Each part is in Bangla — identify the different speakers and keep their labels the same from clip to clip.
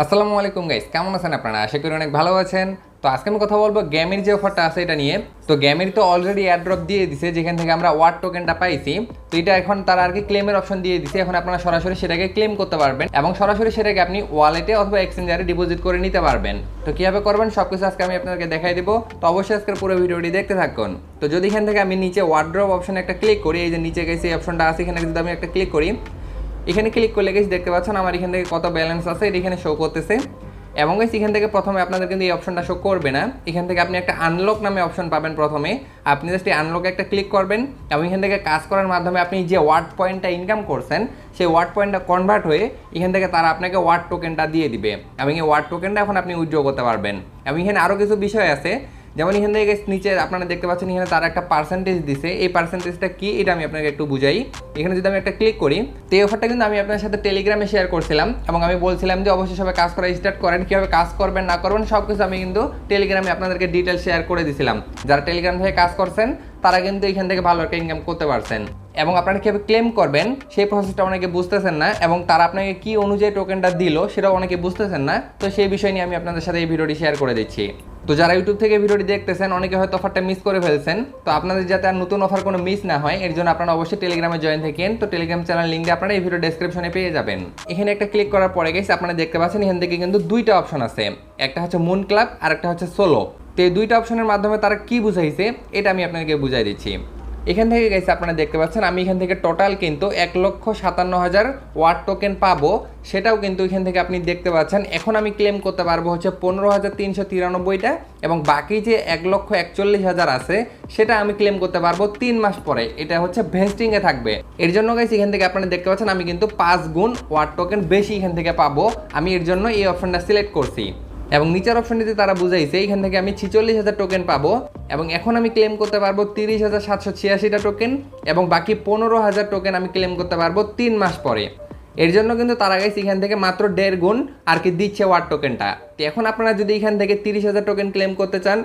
Speaker 1: আসসালামু আলাইকুম গাইস কেমন আছেন আপনারা? আশা করি অনেক ভালো আছেন। তো আজকে আমি কথা বলব গ্যামের যে অফারটা আছে এটা নিয়ে। তো গেমের তো অলরেডি অ্যাড্রপ দিয়ে দিছে, যেখান থেকে আমরা ওয়ার্ড টোকেনটা পাইছি। তো এটা এখন তারা আর কি ক্লেমের অপশন দিয়ে দিছে। এখন আপনারা সরাসরি সেটাকে ক্লেম করতে পারবেন এবং সরাসরি সেটাকে আপনি ওয়ালেটে অথবা এক্সচেঞ্জারে ডিপোজিট করে নিতে পারবেন। তো কীভাবে করবেন সব কিছু আজকে আমি আপনাদেরকে দেখাই দেবো। তো অবশ্যই আজকের পুরো ভিডিওটি দেখতে থাকুন। তো যদি এখান থেকে আমি নিচে ওয়ার্ড্রপ অপশনে একটা ক্লিক করি, এই যে নিচে গেছে এই অপশনটা আছে, এখানে যদি আমি একটা ক্লিক করি এখানে ক্লিক করলে গেছি দেখতে পাচ্ছেন আমার এখান থেকে কত ব্যালেন্স আছে এটা এখানে শো করতেছে। এবং guys, এখান থেকে প্রথমে আপনাদের কিন্তু এই অপশনটা শো করবে না। এখান থেকে আপনি একটা আনলক নামে অপশন পাবেন প্রথমে। আপনি জাস্ট এই আনলকে একটা ক্লিক করবেন এবং এখান থেকে কাজ করার মাধ্যমে আপনি যে ওয়ার্ড পয়েন্টটা ইনকাম করছেন সেই ওয়ার্ড পয়েন্টটা কনভার্ট হয়ে এখান থেকে তারা আপনাকে ওয়ার্ড টোকেনটা দিয়ে দিবে। এবং এই ওয়ার্ড টোকেনটা এখন আপনি উইথড্র করতে পারবেন। এবং এখানে আরও কিছু বিষয় আছে। যেমন এখান থেকে নিচে আপনারা দেখতে পাচ্ছেন এখানে তার একটা পার্সেন্টেজ দিছে। এই পার্সেন্টেজটা কি? এটা আমি আপনাকে একটু বুঝাই। এখানে যদি আমি একটা ক্লিক করি, তো এই অফারটা কিন্তু আমি আপনার সাথে টেলিগ্রামে শেয়ার করছিলাম এবং আমি বলছিলাম যে অবশ্যই সবাই কাজ করা স্টার্ট করেন, কীভাবে কাজ করবেন, না করবেন সব কিছু আমি কিন্তু টেলিগ্রামে আপনাদেরকে ডিটেল শেয়ার করে দিছিলাম। যারা টেলিগ্রাম থেকে কাজ করছেন তারা কিন্তু এখান থেকে ভালো একটা ইনকাম করতে পারছেন। এবং আপনারা কীভাবে ক্লেম করবেন, সেই প্রসেসটা অনেকে বুঝতেছেন না, এবং তারা আপনাকে কি অনুযায়ী টোকেনটা দিল, সেটাও অনেকে বুঝতেছেন না। তো সেই বিষয় নিয়ে আমি আপনাদের সাথে এই ভিডিওটি শেয়ার করে দিচ্ছি। তো যারা ইউটিউব থেকে ভিডিওটি দেখতেছেন, অনেকে হয়তো অফারটা মিস করে ফেলছেন। তো আপনাদের যাতে আর নতুন অফার কোনো মিস না হয়, এর জন্য আপনারা অবশ্যই টেলিগ্রামে জয়েন থাকেন। তো টেলিগ্রাম চ্যানেল লিঙ্ক আপনারা এই ভিডিও ডেসক্রিপশনে পেয়ে যাবেন। এখানে একটা ক্লিক করার পরে গেছে আপনারা দেখতে পাচ্ছেন এখান থেকে কিন্তু দুইটা অপশন আছে। একটা হচ্ছে মুন ক্লাব আর একটা হচ্ছে সোলো তো এই দুইটা অপশনের মাধ্যমে তারা কি বুঝাইছে, এটা আমি আপনাকে বুঝাই দিচ্ছি। এখান থেকে গেছে আপনারা দেখতে পাচ্ছেন, আমি এখান থেকে টোটাল কিন্তু এক লক্ষ সাতান্ন হাজার ওয়াট টোকেন পাবো। সেটাও কিন্তু এখান থেকে আপনি দেখতে পাচ্ছেন। এখন আমি ক্লেম করতে পারব হচ্ছে পনেরো হাজার তিনশো তিরানব্বইটা এবং বাকি যে এক লক্ষ একচল্লিশ হাজার আছে, সেটা আমি ক্লেম করতে পারব তিন মাস পরে। এটা হচ্ছে ভেস্টিংয়ে থাকবে। এর জন্য গাইছি এখান থেকে আপনারা দেখতে পাচ্ছেন, আমি কিন্তু পাঁচ গুণ ওয়াট টোকেন বেশি এখান থেকে পাবো। আমি এর জন্য এই অপশনটা সিলেক্ট করছি। এবং নিচের অপশনটিতে তারা বুঝাইছে এখান থেকে আমি ছিচল্লিশ হাজার টোকেন পাবো এবং এখন আমি ক্লেম করতে পারব তিরিশ হাজার সাতশো ছিয়াশিটা টোকেন এবং বাকি পনেরো হাজার টোকেন আমি ক্লেম করতে পারব তিন মাস পরে। এর জন্য কিন্তু তারা গাইছে এখান থেকে মাত্র দেড় গুণ আর কি দিচ্ছে ওয়ার টোকেনটা তো এখন আপনারা যদি এখান থেকে তিরিশ হাজার টোকেন ক্লেম করতে চান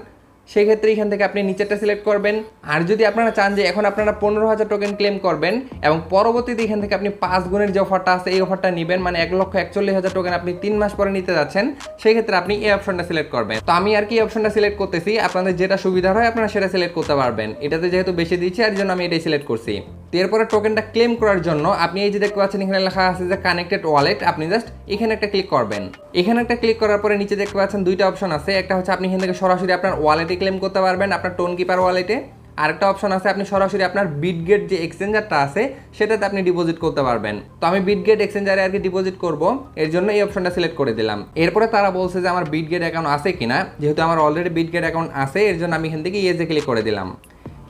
Speaker 1: সেই ক্ষেত্রে এখান থেকে আপনি নিচেরটা সিলেক্ট করবেন। আর যদি আপনারা চান যে এখন আপনারা পনেরো হাজার টোকেন ক্লেম করবেন এবং পরবর্তীতে এখান থেকে আপনি পাঁচ গুণের যে অফারটা আছে, এই অফারটা নেবেন মানে এক লক্ষ একচল্লিশ হাজার টোকেন আপনি তিন মাস পরে নিতে যাচ্ছেন সেই ক্ষেত্রে আপনি এই অপশনটা সিলেক্ট করবেন। তো আমি আর কি এই অপশনটা সিলেক্ট করতেছি, আপনাদের যেটা সুবিধা হয় আপনারা সেটা সিলেক্ট করতে পারবেন। এটাতে যেহেতু বেশি দিচ্ছে, এর জন্য আমি এটাই সিলেক্ট করছি। এরপরে টোকেনটা ক্লেম করার জন্য আপনি এই যে দেখতে পাচ্ছেন, এখানে লেখা আছে যে কানেক্টেড ওয়ালেট আপনি জাস্ট এখানে একটা ক্লিক করবেন। এখানে একটা ক্লিক করার পরে নিচে দেখতে পাচ্ছেন দুইটা অপশন আছে। একটা হচ্ছে আপনি এখান থেকে সরাসরি আপনার ওয়ালেটে ক্লেম করতে পারবেন, আপনার টোন কিপার ওয়ালেটে আরেকটা অপশন আছে, আপনি সরাসরি আপনার বিটগেট যে এক্সচেঞ্জারটা আছে, সেটাতে আপনি ডিপোজিট করতে পারবেন। তো আমি বিটগেট এক্সচেঞ্জারে আর কি ডিপোজিট করব, এর জন্য এই অপশনটা সিলেক্ট করে দিলাম। এরপরে তারা বলছে যে আমার বিটগেট অ্যাকাউন্ট আছে কিনা, যেহেতু আমার অলরেডি বিটগেট অ্যাকাউন্ট আছে, এর জন্য আমি এখান থেকে ইয়েজে ক্লিক করে দিলাম।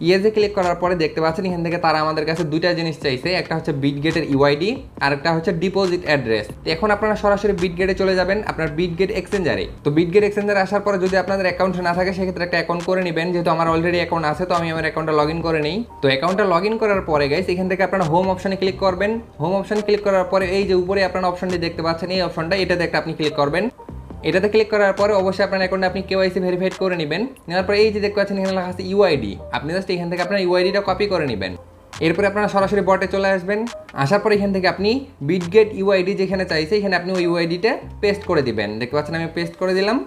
Speaker 1: ইয়েজে ক্লিক করার পরে দেখতে পাচ্ছেন, এখান থেকে তারা আমাদের কাছে দুইটা জিনিস চাইছে। একটা হচ্ছে বিটগেটের ইউআইডি আর একটা হচ্ছে ডিপোজিট অ্যাড্রেস তো এখন আপনারা সরাসরি বিটগেটে চলে যাবেন, আপনার বিটগেট এক্সচেঞ্জারে তো বিটগেট এক্সচেঞ্জারে আসার পরে যদি আপনাদের অ্যাকাউন্ট না থাকে, সেক্ষেত্রে একটা অ্যাকাউন্ট করে নেবেন। যেহেতু আমার অলরেডি অ্যাকাউন্ট আছে, তো আমি আমার অ্যাকাউন্টটা লগ ইন করে নিই। তো অ্যাকাউন্টটা লগ ইন করার পরে গাইস এখান থেকে আপনারা হোম অপশনে ক্লিক করবেন। হোম অপশন ক্লিক করার পরে, এই যে উপরে আপনারা অপশনটি দেখতে পাচ্ছেন, এই অপশনটা এটাতে একটা আপনি ক্লিক করবেন। এটাতে ক্লিক করার পরে অবশ্যই আপনার অ্যাকাউন্টে আপনি কেওয়াইসি ভেরিফাইড করে নেবেন। নেওয়ার পরে এই যে দেখতে পাচ্ছেন, এখানে লেখা আছে ইউআইডি আপনি জাস্ট এখান থেকে আপনার ইউআইডিটা কপি করে নেবেন। এরপরে আপনারা সরাসরি বটে চলে আসবেন। আসার পরে এখান থেকে আপনি বিটগেট ইউআইডি যেখানে চাইছে, এখানে আপনি ওই ইউআইডিটা পেস্ট করে দিবেন। দেখতে পাচ্ছেন, আমি পেস্ট করে দিলাম।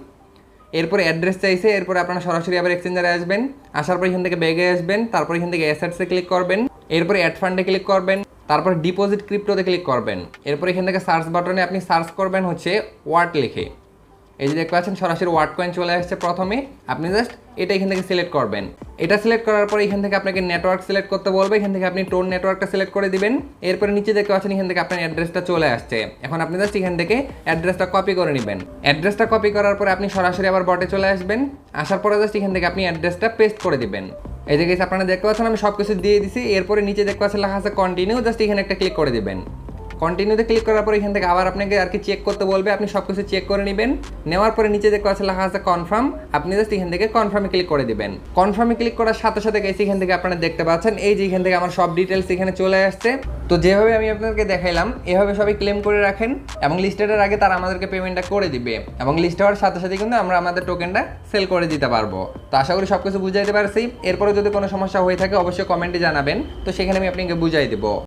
Speaker 1: এরপরে অ্যাড্রেস চাইছে, এরপরে আপনারা সরাসরি আবার এক্সচেঞ্জারে আসবেন। আসার পর এখান থেকে ব্যাগে আসবেন, তারপর এখান থেকে অ্যাসেটসে ক্লিক করবেন। এরপরে অ্যাড ফান্ডে ক্লিক করবেন। তারপর ডিপোজিট ক্রিপ্টোতে ক্লিক করবেন। এরপর এখান থেকে সার্চ বাটনে আপনি সার্চ করবেন হচ্ছে ওয়ার্ড লিখে। এই যে দেখতে পাচ্ছেন, সরাসরি ওয়ার্ড কয়েন চলে আসছে প্রথমে। আপনি জাস্ট এটা এখান থেকে সিলেক্ট করবেন। এটা সিলেক্ট করার পরে এখান থেকে আপনাকে নেটওয়ার্ক সিলেক্ট করতে বলবে। এখান থেকে আপনি টোন নেটওয়ার্কটা সিলেক্ট করে দিবেন। এরপরে নিচে দেখতে পাচ্ছেন, এখান থেকে আপনার অ্যাড্রেসটা চলে আসছে। এখন আপনি জাস্ট এখান থেকে অ্যাড্রেসটা কপি করে নেবেন। অ্যাড্রেসটা কপি করার পরে আপনি সরাসরি আবার বটে চলে আসবেন। আসার পরে জাস্ট এখান থেকে আপনি অ্যাড্রেসটা পেস্ট করে দিবেন। এই যে আপনারা দেখতে পাচ্ছেন, আমি সব কিছু দিয়ে দিছি। এরপরে নিচে দেখতে পাচ্ছেন, লেখা আছে কন্টিনিউ জাস্ট এখানে একটা ক্লিক করে দিবেন। কন্টিনিউতে ক্লিক করার পর এখান থেকে আবার আপনাকে আর কি চেক করতে বলবে। আপনি সব কিছু চেক করে নেবেন। নেওয়ার পরে নিচে দেখতে পাচ্ছেন লেখা আছে কনফার্ম আপনি জাস্ট এখান থেকে কনফার্মে ক্লিক করে দিবেন। কনফার্মে ক্লিক করার সাথে সাথে গেছি এখান থেকে আপনারা দেখতে পাচ্ছেন, এই যে এখান থেকে আমার সব ডিটেলস এখানে চলে আসছে। তো যেভাবে আমি আপনাদেরকে দেখাইলাম, এভাবে সবাই ক্লেম করে রাখেন এবং লিস্টেডের আগে তারা আমাদেরকে পেমেন্টটা করে দিবে। এবং লিস্ট হওয়ার সাথে সাথে কিন্তু আমরা আমাদের টোকেনটা সেল করে দিতে পারব। তো আশা করি সব কিছু বুঝাইতে পারছি। এরপরে যদি কোনো সমস্যা হয়ে থাকে, অবশ্যই কমেন্টে জানাবেন। তো সেখানে আমি আপনাকে বুঝাই দেবো।